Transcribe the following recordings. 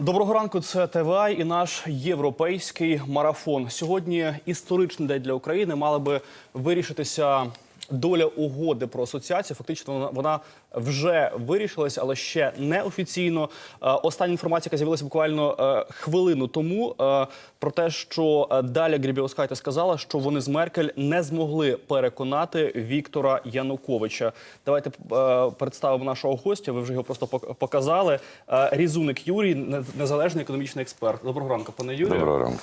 Доброго ранку. Це ТВА і наш європейський марафон. Сьогодні історичний день для України. мали би вирішитися доля угоди про асоціацію. Фактично, вона, вже вирішилась, але ще не офіційно. Е, Остання інформація, яка з'явилася буквально е, хвилину тому, е, про те, що Даля Грібіоскайте сказала, що вони з Меркель не змогли переконати Віктора Януковича. Давайте представимо нашого гостя. Ви вже його просто пок- показали. Різуник Юрій, не- незалежний економічний експерт. Доброго ранку, пане Юрію. Доброго ранку.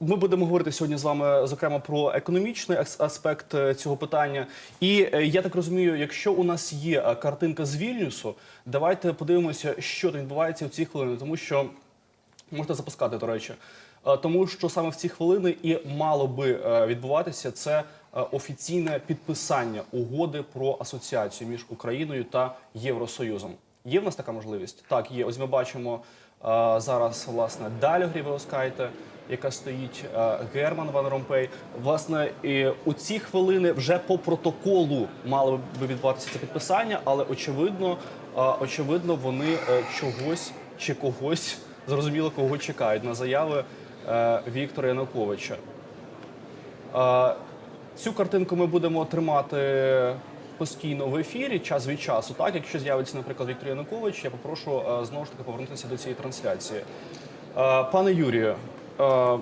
Ми будемо говорити сьогодні з вами, зокрема, про економічний ас- аспект е, цього питання. І е, я так розумію, якщо у нас є е, картинка з Вільнюсу, давайте подивимося, що там відбувається в ці хвилини, тому що можете запускати, до речі. Тому що саме в ці хвилини і мало би відбуватися це офіційне підписання угоди про асоціацію між Україною та Євросоюзом. Є в нас така можливість? Так, є. Ось ми бачимо зараз власне Далю Грібелоскайте, яка стоїть Герман Ван Ромпей. Власне, і у ці хвилини вже по протоколу мало би відбуватися це підписання, але очевидно, очевидно, вони е, чогось чи когось зрозуміло, кого чекають на заяви е, Віктора Януковича. Цю картинку ми будемо тримати постійно в ефірі, час від часу. Так, якщо з'явиться, наприклад, Віктор Янукович, я попрошу е, знову ж таки повернутися до цієї трансляції. Е, Пане Юрію, е,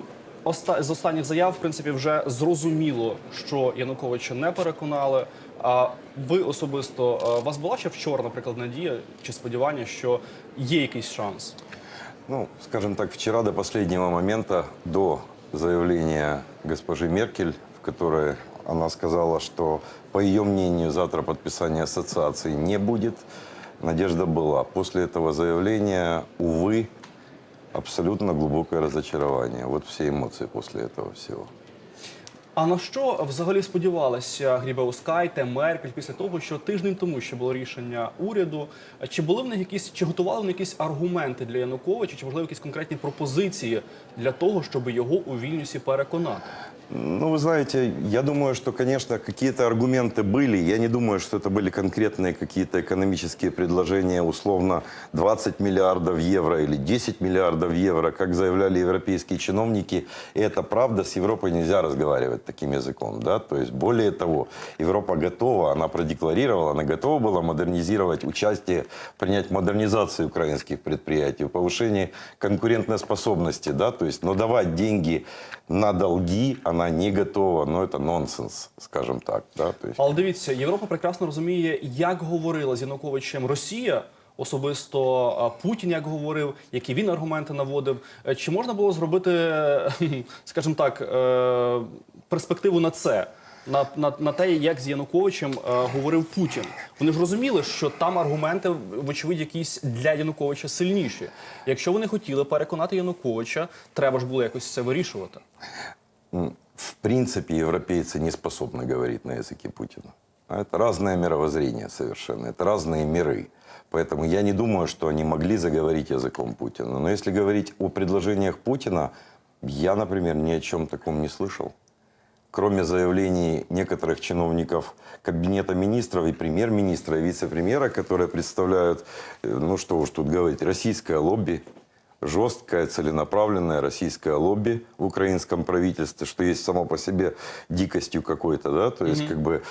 з останніх заяв, в принципі, вже зрозуміло, що Януковича не переконали. А ви особисто вас була ще вчора, наприклад, надія чи сподівання, що є якийсь шанс? Ну, скажем так, вчера до последнего момента, до заявления госпожи Меркель, в которой она сказала, что, по ее мнению, завтра подписания ассоциации не будет, надежда была. После этого заявления, увы, абсолютно глубокое разочарование. Вот все эмоции после этого всего. А на що взагалі сподівалася Грібеускайте, Меркель після того, що тиждень тому ще було рішення уряду? Чи були в них якісь, чи готували вони якісь аргументи для Януковича, чи можливо якісь конкретні пропозиції для того, щоб його у Вільнюсі переконати? Ну, вы знаете, я думаю, что, конечно, какие-то аргументы были. Я не думаю, что это были конкретные какие-то экономические предложения, условно 20 миллиардов евро или 10 миллиардов евро, как заявляли европейские чиновники. И это правда, с Европой нельзя разговаривать таким языком. Да? То есть, более того, Европа готова, она продекларировала, она готова была модернизировать участие, принять модернизацию украинских предприятий, повышение конкурентоспособности. Да? То есть, ну, давать деньги на долги она не готова. Ну, это нонсенс, скажем так. Да? То есть, Але дивіться, Європа прекрасно розуміє, як говорила з Януковичем Росія. Особисто Путін як говорив, які він аргументи наводив. Е, Чи можна було зробити, скажімо так, е, перспективу на це, на, на, на те, як з Януковичем е, говорив Путін? Вони ж розуміли, що там аргументи, вочевидь, якісь для Януковича сильніші. Якщо вони хотіли переконати Януковича, треба ж було якось це вирішувати. м, в принципе, европейцы не способны говорить на языке Путина. А Это разное мировоззрение совершенно, это разные миры. Поэтому я не думаю, что они могли заговорить языком Путина. Но если говорить о предложениях Путина, я, например, ни о чем таком не слышал. Кроме заявлений некоторых чиновников Кабинета министров и премьер-министра, и вице-премьера, которые представляют, э, ну что уж тут говорить, российское лобби, жесткое, целенаправленное российское лобби в украинском правительстве, что есть само по себе дикостью какой-то, да, то есть как бы...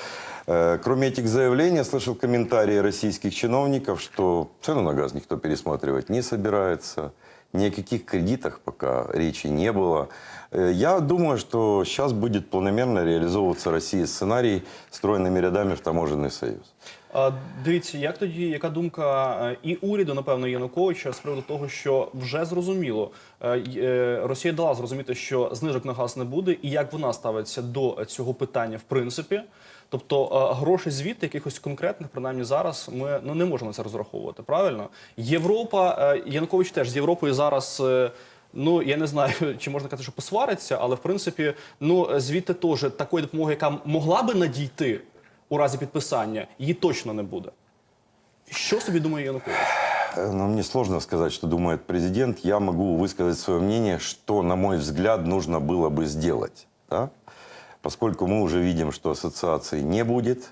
э, кроме этих заявлений, я слышал комментарии российских чиновников, что цену на газ никто пересматривать не собирается, ни о каких кредитах пока речи не было. Э, Я думаю, что сейчас будет планомерно реализовываться России сценарий с стройными рядами в таможенный союз. А, Дивіться, як тоді, яка думка е, і уряду, напевно, Януковича з приводу того, що вже зрозуміло, е, й- е, Росія дала зрозуміти, що знижок на газ не буде, і як вона ставиться до цього питання в принципі. Тобто е, грошей звідти, якихось конкретних, принаймні зараз, ми ну, не можемо на це розраховувати. Правильно? Європа, е, Янукович теж з Європою зараз. е, Ну, я не знаю, чи можна казати, що посвариться, але в принципі, ну звідти теж такої допомоги, яка могла би надійти у разі підписання, її точно не буде. Що собі думає Янукович? Э, Ну, мне сложно сказать, что думает президент. Я могу высказать свое мнение, что, на мой взгляд, нужно было бы сделать. Да? Поскольку мы уже видим, что ассоциации не будет,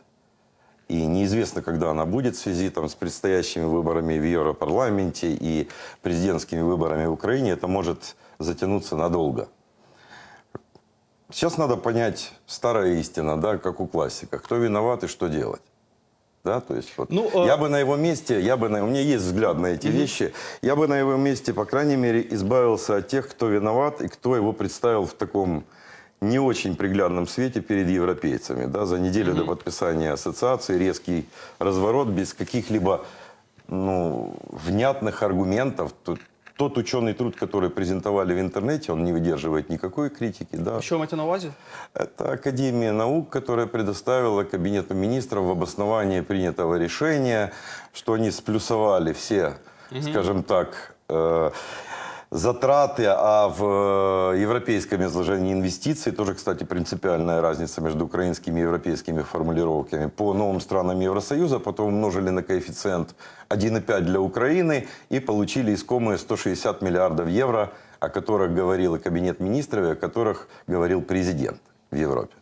И неизвестно, когда она будет в связи там, с предстоящими выборами в Европарламенте и президентскими выборами в Украине. Это может затянуться надолго. Сейчас надо понять старая истина, да, как у классика. Кто виноват и что делать. Да, то есть вот Ну, э, я бы на его месте, я бы на, у меня есть взгляд на эти вещи, я бы на его месте, по крайней мере, избавился от тех, кто виноват и кто его представил в таком не очень приглядном свете перед европейцами. Да, за неделю до подписания ассоциации резкий разворот без каких-либо ну, внятных аргументов. Тут- Тот ученый труд, который презентовали в интернете, он не выдерживает никакой критики. Да. Ви маєте на увазі? Это Академия наук, которая предоставила Кабинету министров в обосновании принятого решения, что они сплюсовали все, скажем так, э, затраты, а в э, европейском изложении инвестиций, тоже, кстати, принципиальная разница между украинскими и европейскими формулировками, по новым странам Евросоюза, потом умножили на коэффициент 1,5 для Украины и получили искомые 160 миллиардов евро, о которых говорил и Кабинет министров, и о которых говорил президент в Европе.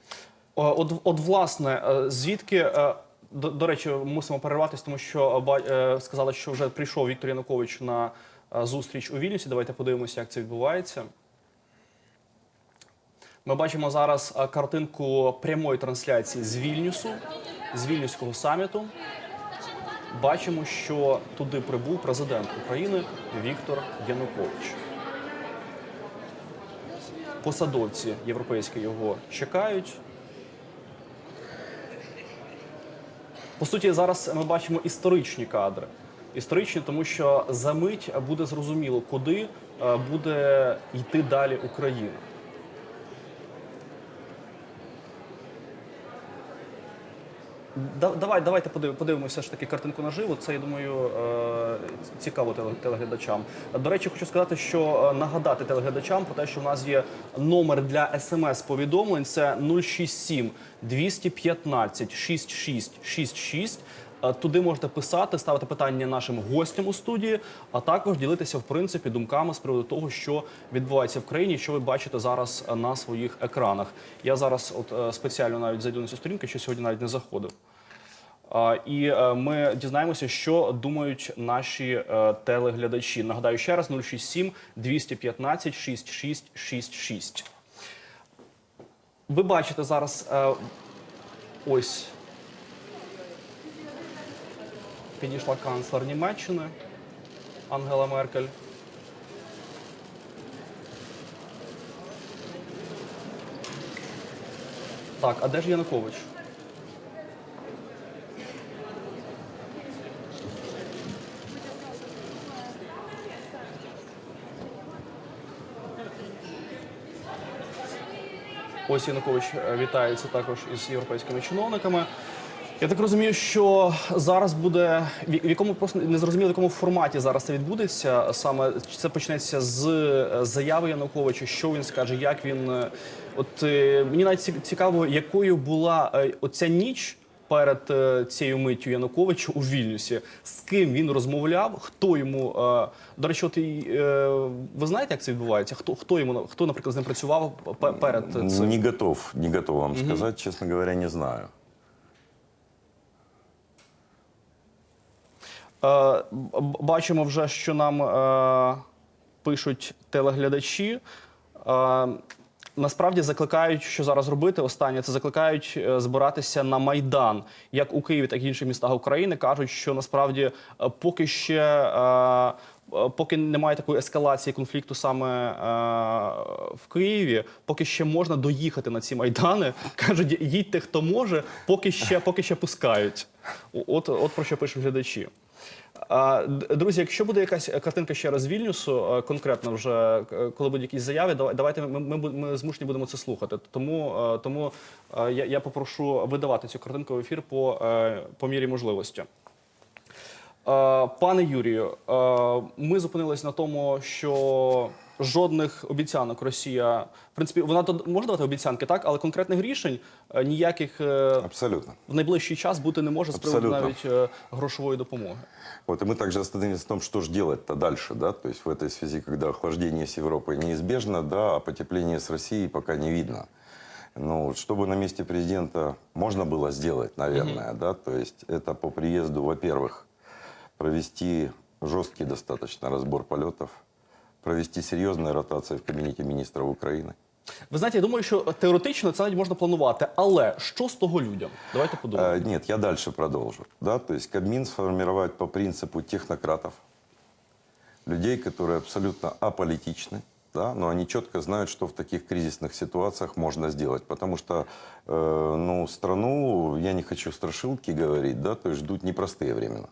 Е, От, от власне, е, звідки е, до, до речі, мусимо перерватися, тому що е, ба- е, сказали, що вже прийшов Віктор Янукович на е, зустріч у Вільнюсі. Давайте подивимося, як це відбувається. Ми бачимо зараз е, картинку прямої трансляції з Вільнюсу, з Вільнюського саміту. Бачимо, що туди прибув президент України Віктор Янукович. Посадовці європейські його чекають. По суті, зараз ми бачимо історичні кадри. Історичні, тому що за мить буде зрозуміло, куди е, буде йти далі Україна. Давай, давайте подив- подивимося ж таки картинку наживо. Це, я думаю, е, цікаво телеглядачам. До речі, хочу сказати, що е, нагадати телеглядачам про те, що в нас є номер для смс-повідомлень. Це 067 215 6666. Е, Туди можете писати, ставити питання нашим гостям у студії, а також ділитися в принципі думками з приводу того, що відбувається в країні, що ви бачите зараз е, на своїх екранах. Я зараз, от е, спеціально навіть зайду на цю сторінку, що сьогодні навіть не заходив. І ми дізнаємося, що думають наші телеглядачі. Нагадаю ще раз: 067 215 6666. Ви бачите зараз ось підійшла канцлер Німеччини Ангела Меркель. Так, а де ж Янукович? Ось Янукович е, вітається також із європейськими чиновниками. Я так розумію, що зараз буде в якому просто не зрозуміло, в якому форматі зараз це відбудеться. Саме це почнеться з е, заяви Януковича, що він скаже, як він е, от е, мені навіть цікаво, якою була оця ніч. Перед цією миттю Януковича у Вільнюсі, з ким він розмовляв, хто йому до речі, от ви знаєте, як це відбувається? Хто хто йому хто, наприклад, з ним працював перед цим? Не готов, не готов вам сказать, честно говоря, не знаю. Е, б- Бачимо вже, що нам е, пишуть телеглядачі. Е, Насправді закликають, що зараз робити. Останнє це закликають е, збиратися на майдан, як у Києві, так і інших містах України. кажуть, що насправді е, поки ще е, е, поки немає такої ескалації конфлікту саме е, в Києві, поки ще можна доїхати на ці майдани. кажуть, їдьте хто може, поки ще поки ще пускають. От, от про що пишуть глядачі. Друзі, якщо буде якась е, картинка ще раз Вільнюсу, е, конкретно вже е, коли будуть якісь заяви, давай- давайте ми, ми, ми змушені будемо це слухати. Тому, тому я, я попрошу видавати цю картинку в ефір по, по мірі можливості. Пане Юрію, ми зупинились на тому, що жодних обіцянок Росія, в принципі, вона то може давати обіцянки, так, але конкретних рішень е, ніяких е, Абсолютно. в найближчий час бути не може з приводу Абсолютно. навіть е, грошової допомоги. Вот, и мы также остановились на том, что же делать-то дальше, да, то есть в этой связи, когда охлаждение с Европой неизбежно, да, а потепление с Россией пока не видно. Ну, вот чтобы на месте президента можно было сделать, наверное, да, то есть это по приезду, во-первых, провести жесткий достаточно разбор полетов, провести серьезные ротации в кабинете министров Украины. Ви знаєте, я думаю, що теоретично це навіть можна планувати, але що з того людям? Давайте подумаємо. А, нет, я дальше продолжу. Да, то есть Кабмин сформировать по принципу технократов, людей, которые абсолютно аполитичны, да, но они четко знают, что в таких кризисных ситуациях можно сделать. Потому что э, ну, страну, я не хочу страшилки говорить, да, то есть ждут непростые времена.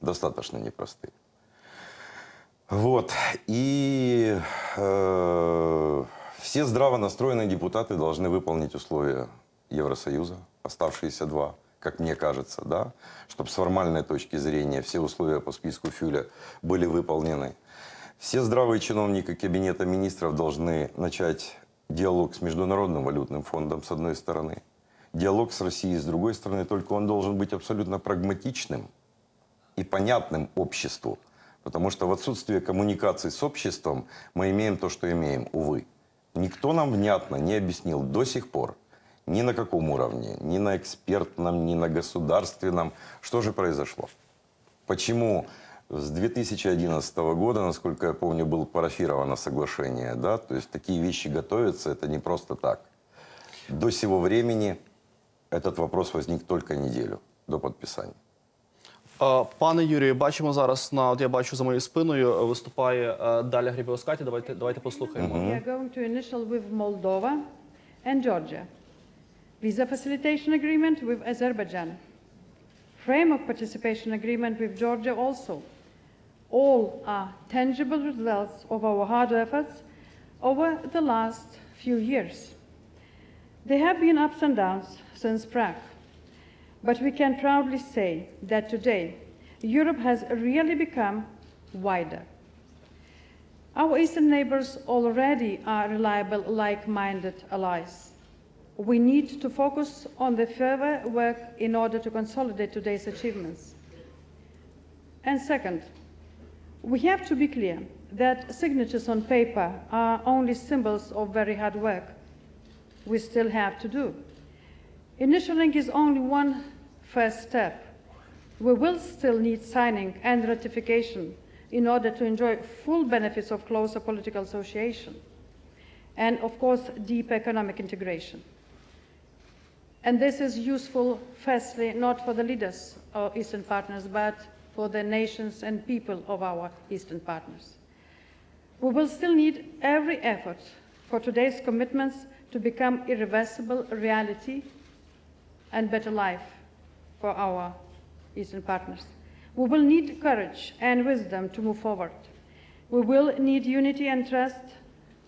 Достаточно непростые. Вот. И э, все здраво настроенные депутаты должны выполнить условия Евросоюза, оставшиеся два, как мне кажется, да, чтобы с формальной точки зрения все условия по списку Фюля были выполнены. Все здравые чиновники Кабинета министров должны начать диалог с Международным валютным фондом, с одной стороны, диалог с Россией, с другой стороны, только он должен быть абсолютно прагматичным, и понятным обществу. Потому что в отсутствие коммуникации с обществом мы имеем то, что имеем, увы. Никто нам внятно не объяснил до сих пор, ни на каком уровне, ни на экспертном, ни на государственном, что же произошло. Почему с 2011 года, насколько я помню, было парафировано соглашение, да, то есть такие вещи готовятся, это не просто так. До сего времени этот вопрос возник только неделю до подписания. Е, Пане Юрію, бачимо зараз на от я бачу за моєю спиною е, виступає е, Даля Грібіоскаті. Давайте давайте послухаємо. We are going to initial with Moldova and Georgia. Visa facilitation agreement with Azerbaijan. Framework participation agreement with Georgia also. All are tangible results of our hard efforts over the last few years. There have been ups and downs since Prague, but we can proudly say that today Europe has really become wider. Our eastern neighbors already are reliable, like minded allies. We need to focus on the further work in order to consolidate today's achievements. And second, we have to be clear that signatures on paper are only symbols of very hard work we still have to do. Initialing is only one first step. We will still need signing and ratification in order to enjoy full benefits of closer political association and, of course, deep economic integration. And this is useful, firstly, not for the leaders of Eastern partners, but for the nations and people of our Eastern partners. We will still need every effort for today's commitments to become irreversible reality and better life for our Eastern partners. We will need courage and wisdom to move forward. We will need unity and trust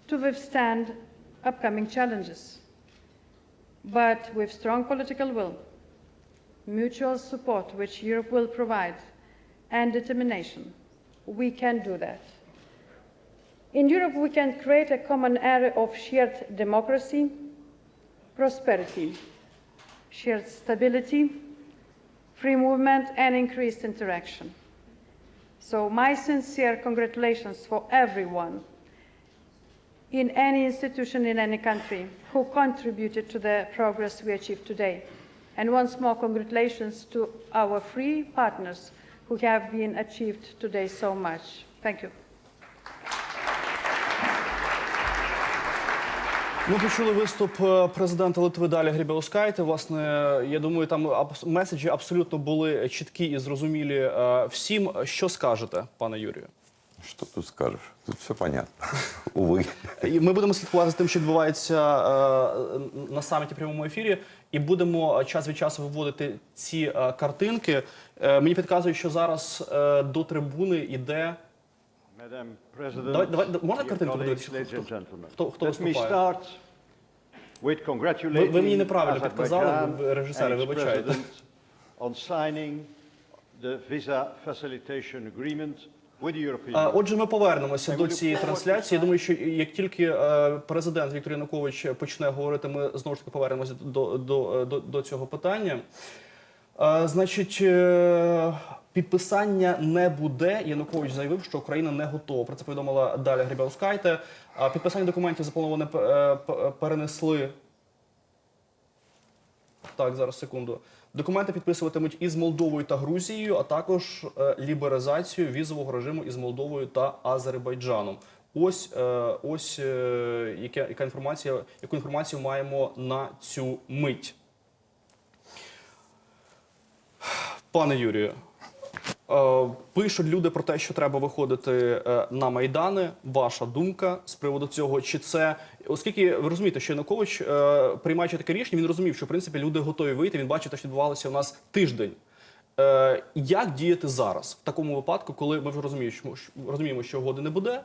to withstand upcoming challenges. But with strong political will, mutual support which Europe will provide, and determination, we can do that. In Europe, we can create a common area of shared democracy, prosperity, shared stability, free movement, and increased interaction. So, my sincere congratulations for everyone in any institution in any country who contributed to the progress we achieved today. And once more, congratulations to our free partners who have been achieved today so much. Thank you. Ми почули виступ е, президента Литви Далі Грібеускайте. Власне, я думаю, там меседжі абсолютно були чіткі і зрозумілі е, всім. Що скажете, пане Юрію? Что тут скажешь? Тут все понятно. Увы. І Ми будемо слідкувати за тим, що відбувається е, на саміті прямому ефірі, і будемо час від часу виводити ці картинки. Мені підказують, що зараз до трибуни йде Давай- давай- можна картинку подивитися, хто- хто- хто виступає? Ви, ви мені неправильно підказали, режисери, вибачайте. on signing the visa facilitation agreement with the European Union. Отже, ми повернемося до цієї трансляції. Я думаю, що як тільки е, президент Віктор Янукович почне говорити, ми знову ж таки повернемося до, до, до, до цього питання. Е, Значить, е, підписання не буде. Янукович заявив, що Україна не готова. Про це повідомила Даля Грібаускайте. Підписання документів заплановане е, перенесли Так, зараз секунду. Документи підписуватимуть із Молдовою та Грузією, а також лібералізацію візового режиму із Молдовою та Азербайджаном. Ось ось яка інформація, яку інформацію маємо на цю мить. Пане Юрію, е, пишуть люди про те, що треба виходити е, на майдани. Ваша думка з приводу цього? Чи це оскільки ви розумієте, що Янукович, е, приймаючи таке рішення, він розумів, що в принципі люди готові вийти. Він бачив те, що відбувалося у нас тиждень. Як діяти зараз в такому випадку, коли ми вже розуміємо, що угоди не буде?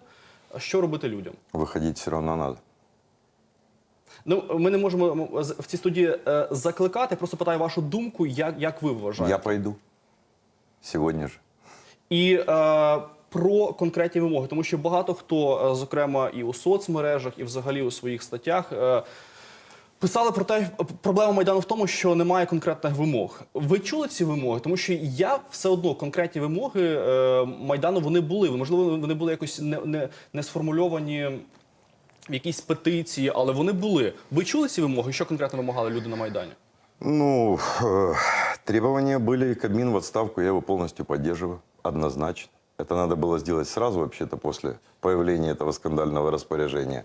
Що робити людям? Выходить все равно надо. Ну ми не можемо в цій студії е, закликати. Просто питаю вашу думку, як, як ви вважаєте? Я пойду. Сегодня же. І е, про конкретні вимоги, тому що багато хто, е, зокрема, і у соцмережах, і взагалі у своїх статтях. Е, Писали про те, проблема майдану в тому, що немає конкретних вимог. Ви чули ці вимоги? Тому що я все одно конкретні вимоги майдану вони були. Можливо, вони були якось не, не, не сформульовані в якійсь петиції, але вони були. Ви чули ці вимоги? Що конкретно вимагали люди на майдані? Ну, э, требования были Кабмин в отставку, я его полностью поддерживаю, однозначно. Это надо было сделать сразу, вообще-то, после появления этого скандального распоряжения.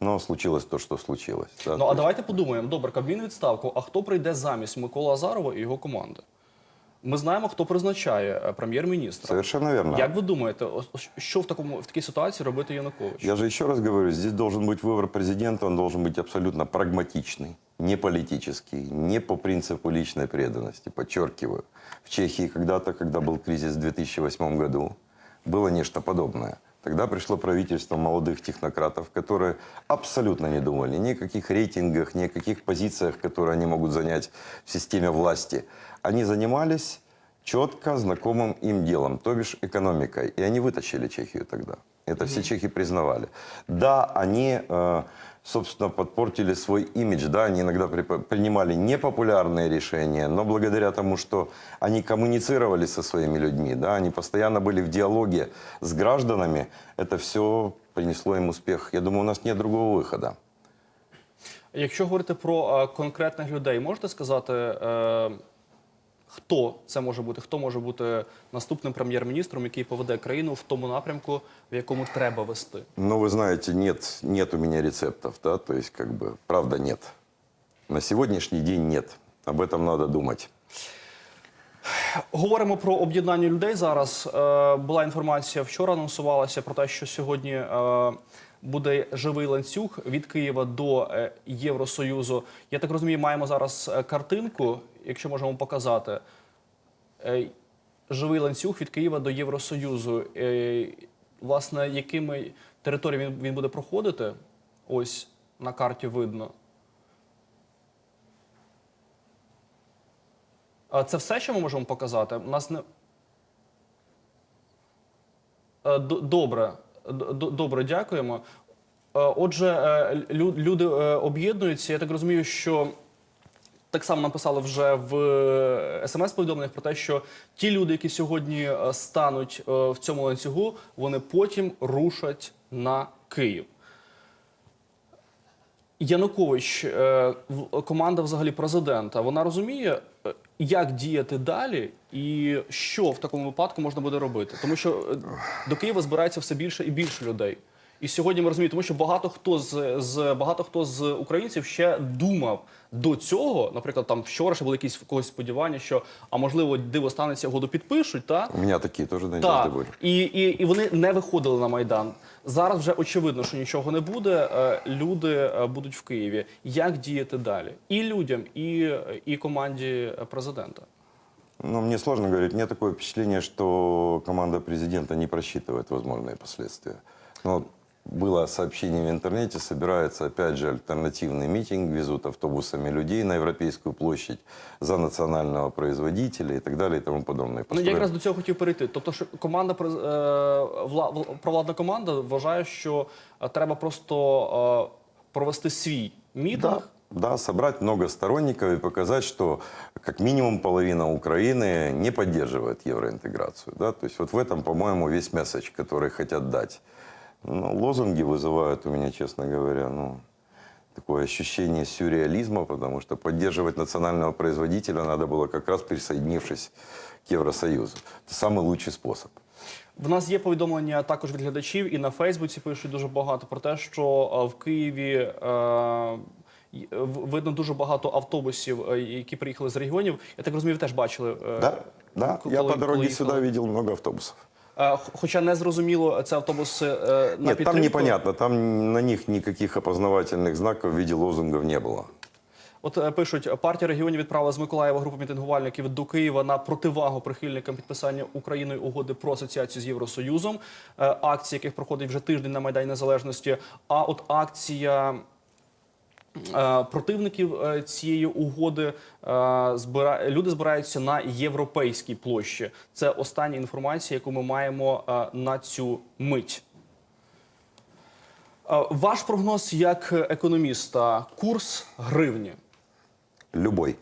Но случилось то, что случилось. да. Ну а давайте подумаємо. Добре, Кабмін відставку. А хто прийде замість Миколи Азарова і його команди? Ми знаємо, хто призначає е, прем'єр-міністра. Совершенно верно. Як ви думаєте, о- о- що в такому в такій ситуації робити Янукович? Я же еще раз говорю, здесь должен быть выбор президента, он должен быть абсолютно прагматичный, не политический, не по принципу личной преданности, подчеркиваю. В Чехии когда-то, когда был кризис в 2008 году, было нечто подобное. Тогда пришло правительство молодых технократов, которые абсолютно не думали ни о каких рейтингах, ни о каких позициях, которые они могут занять в системе власти. Они занимались четко знакомым им делом, то бишь экономикой. И они вытащили Чехию тогда. Это все чехи признавали. Да, они, э, собственно, подпортили свой имидж. Да, они иногда при- принимали непопулярные решения, но благодаря тому, что они коммуницировали со своими людьми, да, они постоянно были в диалоге с гражданами, это все принесло им успех. Я думаю, у нас нет другого выхода. Якщо говорити про е, конкретних людей, можете сказати, е, хто це може бути? Хто може бути наступним прем'єр-міністром, який поведе країну в тому напрямку, в якому треба вести? Но вы знаете, нет, нет у меня рецептов, да, то есть как бы, правда, нет. На сегодняшний день нет. Об этом надо думать. Говоримо про об'єднання людей зараз. Е, була інформація вчора, анонсувалася про те, що сьогодні е, буде живий ланцюг від Києва до е, Євросоюзу. Я так розумію, маємо зараз е, картинку, якщо можемо показати. Е, живий ланцюг від Києва до Євросоюзу. Е, власне, якими територіями він, буде проходити? Ось на карті видно. Це все, що ми можемо показати? У нас не. Е, Добре, добре, дякуємо. Отже, люди об'єднуються. Я так розумію, що так само написали вже в смс-повідомленнях про те, що ті люди, які сьогодні е, стануть е, в цьому ланцюгу, вони потім рушать на Київ. Янукович, е, команда взагалі президента, вона розуміє, е, як діяти далі, і що в такому випадку можна буде робити. Тому що е, до Києва збирається все більше і більше людей. І сьогодні ми розуміємо, тому що багато хто з, з багато хто з українців ще думав до цього. Наприклад, там вчора ще були якісь в когось сподівання, що а можливо диво станеться угоду підпишуть. Та У меня такие тоже надежды так, были. і, і, і вони не виходили на майдан. Зараз вже очевидно, що нічого не буде. е, Люди е, будуть в Києві. Як діяти далі? І людям, і, і команді е, президента. Ну, мне сложно говорить. У меня такое впечатление, что команда президента не просчитывает возможные последствия. Но было сообщение в интернете, собирается опять же альтернативный митинг, везут автобусами людей на Европейскую площадь за национального производителя и так далее и тому подобное. Ну я якраз до цього хотів перейти. Тобто, що команда през- е, вла- вла- провладна команда вважає, що е, треба просто е, провести свій мітинг. Да, да, собрать много сторонников и показать, что как минимум половина Украины не поддерживает евроинтеграцию. Да? То есть вот в этом, по-моему, весь месседж, который хотят дать. Ну, лозунги вызывают у меня, честно говоря, ну, такое ощущение сюрреализма, потому что поддерживать национального производителя надо было как раз присоединившись к Евросоюзу. Это самый лучший способ. В нас є повідомлення також від глядачів, і на Фейсбуці пишуть дуже багато про те, що е, в Києві е, й- в- видно дуже багато автобусів, е, які приїхали з регіонів. Я так розумію, ви теж бачили. е, Да, да. коли- Я по коли дороге їхали. сюда видел Хоча не зрозуміло, це автобуси е, на Нет, там підтримку. непонятно. Там на них никаких опознавательных знаков в виде лозунгов не было. От е, пишуть, партія регіонів відправила з Миколаєва групу мітингувальників до Києва на противагу прихильникам підписання Україною угоди про асоціацію з Євросоюзом, е, акції яких проходить вже тиждень на Майдані Незалежності. А от акція. е, Противників е, цієї угоди е, збира... люди збираються на європейській площі. Це остання інформація, яку ми маємо е, на цю мить. Е, Ваш прогноз як економіста: курс гривні. Любой.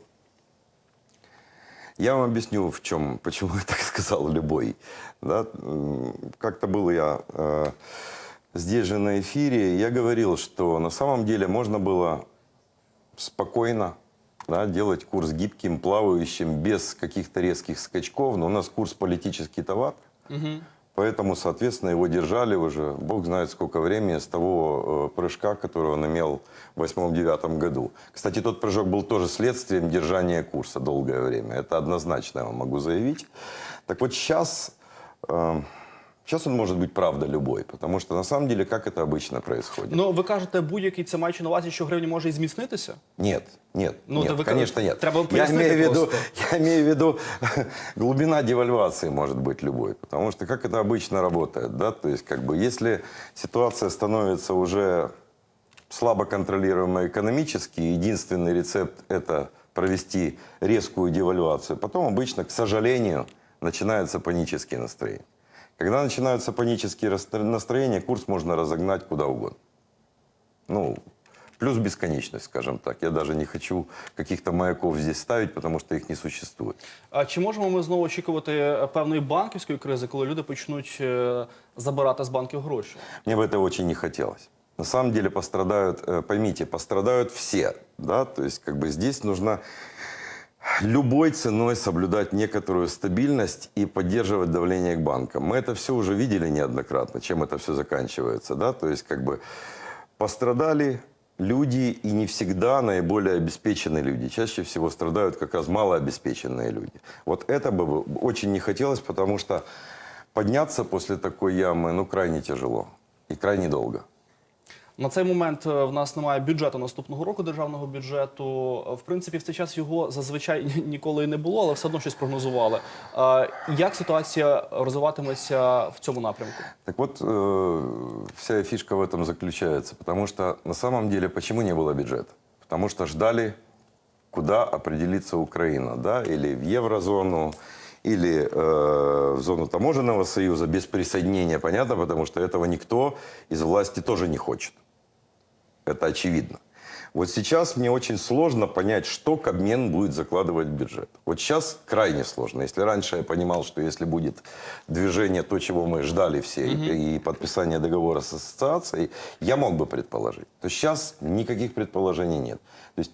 Я вам объясню, в чем, почему я так сказал любой. Да? м, Как-то был я э, здесь же на эфире, я говорил, что на самом деле можно было спокойно да, делать курс гибким, плавающим, без каких-то резких скачков. Но у нас курс политический товар. Поэтому, соответственно, его держали уже, бог знает сколько времени, с того э, прыжка, который он имел в 2008-2009 году. Кстати, тот прыжок был тоже следствием держания курса долгое время. Это однозначно я вам могу заявить. Так вот сейчас, э, сейчас он может быть, правда, любой. Потому что, на самом деле, как это обычно происходит? Ну, ви кажете, будь-який це маючи на увазі, що гривня може і зміцнитися? Нет, нет, Ну, нет, да вы конечно как- нет. треба я пояснить имею, в виду, просто. я имею в виду, глубина девальвации может быть любой. Потому что как это обычно работает, да, то есть как бы если ситуация становится уже слабо контролируемой экономически, единственный рецепт это провести резкую девальвацию. Потом обычно, к сожалению, начинаются панические настроения. Когда начинаются панические расстро- настроения, курс можно разогнать куда угодно. Ну, плюс бесконечность, скажем так. Я даже не хочу каких-то маяков здесь ставить, потому что их не существует. А чи можемо ми знову очікувати е, певної банківської кризи, коли люди почнуть е, забирати з банків гроші? Мне бы этого очень не хотелось. На самом деле пострадают, э, поймите, пострадают все, да, то есть как бы здесь нужно Любой ценой соблюдать некоторую стабильность и поддерживать давление к банкам. Мы это все уже видели неоднократно, чем это все заканчивается, да, то есть как бы пострадали люди и не всегда наиболее обеспеченные люди. Чаще всего страдают как раз малообеспеченные люди. Вот это бы очень не хотелось, потому что подняться после такой ямы, ну, крайне тяжело и крайне долго. На цей момент е, в нас немає бюджету наступного року державного бюджету. Е, В принципі, в цей час його зазвичай ні- ніколи і не було, але все одно щось прогнозували. Е, Як ситуація розвиватиметься в цьому напрямку? Так вот, э, вся фишка в этом заключается. Потому что на самом деле почему не было бюджета? Потому что ждали, куда определится Украина, да, или в еврозону, или э, в зону таможенного союза без присоединения, понятно, потому что этого никто из власти тоже не хочет. Это очевидно. Вот сейчас мне очень сложно понять, что Кабмин будет закладывать в бюджет. Вот сейчас крайне сложно. Если раньше я понимал, что если будет движение, то, чего мы ждали все, и, и подписание договора с ассоциацией, я мог бы предположить. То сейчас никаких предположений нет. То есть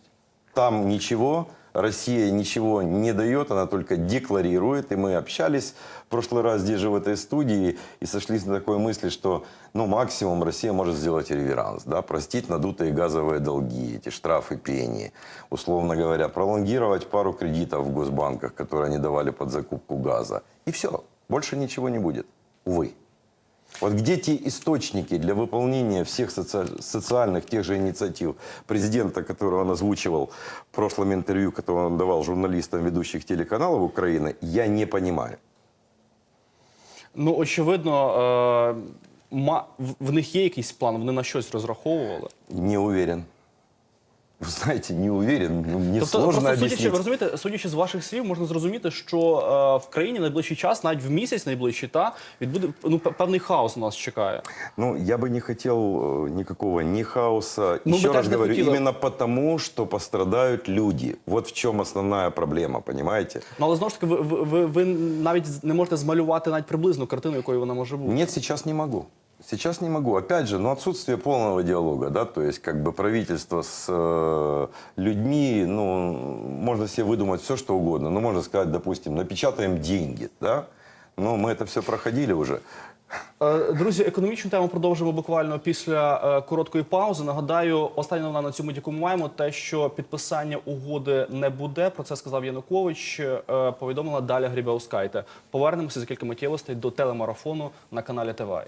там ничего, Россия ничего не дает, она только декларирует. И мы общались в прошлый раз здесь же в этой студии и сошлись на такой мысли, что ну, максимум Россия может сделать реверанс, да, простить надутые газовые долги, эти штрафы пени, условно говоря, пролонгировать пару кредитов в госбанках, которые они давали под закупку газа. И все, больше ничего не будет, увы. Вот где те источники для выполнения всех соци- социальных тех же инициатив президента, которого он озвучивал в прошлом интервью, которое он давал журналистам ведущих телеканалов Украины, я не понимаю. Ну, очевидно, е, ма- в- в них є якийсь план, вони на щось розраховували. Не уверен. Вы знаете, не уверен. Ну, мне Тобто, сложно просто судячи, объяснить. ви розумієте, судячи з ваших слів, можна зрозуміти, що е, в країні найближчий час, навіть в місяць найближчий, та відбуде ну п- певний хаос нас чекає. Ну, я бы не хотел э, никакого ни хаоса. Ну, Еще вы раз так говорю, захотели. именно потому, что пострадают люди. Вот в чем основная проблема, понимаете? Ну але знову ж таки, ви, ви, ви, ви навіть з- не можете змалювати навіть приблизну картину, якою вона може бути. Нет, сейчас не могу. Сейчас не могу. Опять же, ну, отсутствие полного диалога, да, то есть как бы правительство с э, людьми, ну, можно себе выдумать все, что угодно. Ну, можно сказать, допустим, напечатаем деньги, да, но мы это все проходили уже. Е, Друзі, економічну тему продовжимо буквально після е, короткої паузи. Нагадаю, остання новина на цьому яку ми маємо те, що підписання угоди не буде. Про це сказав Янукович. е, Повідомила Даля Грібаускайте. Повернемося за кілька миттєвостей до телемарафону на каналі ТВА.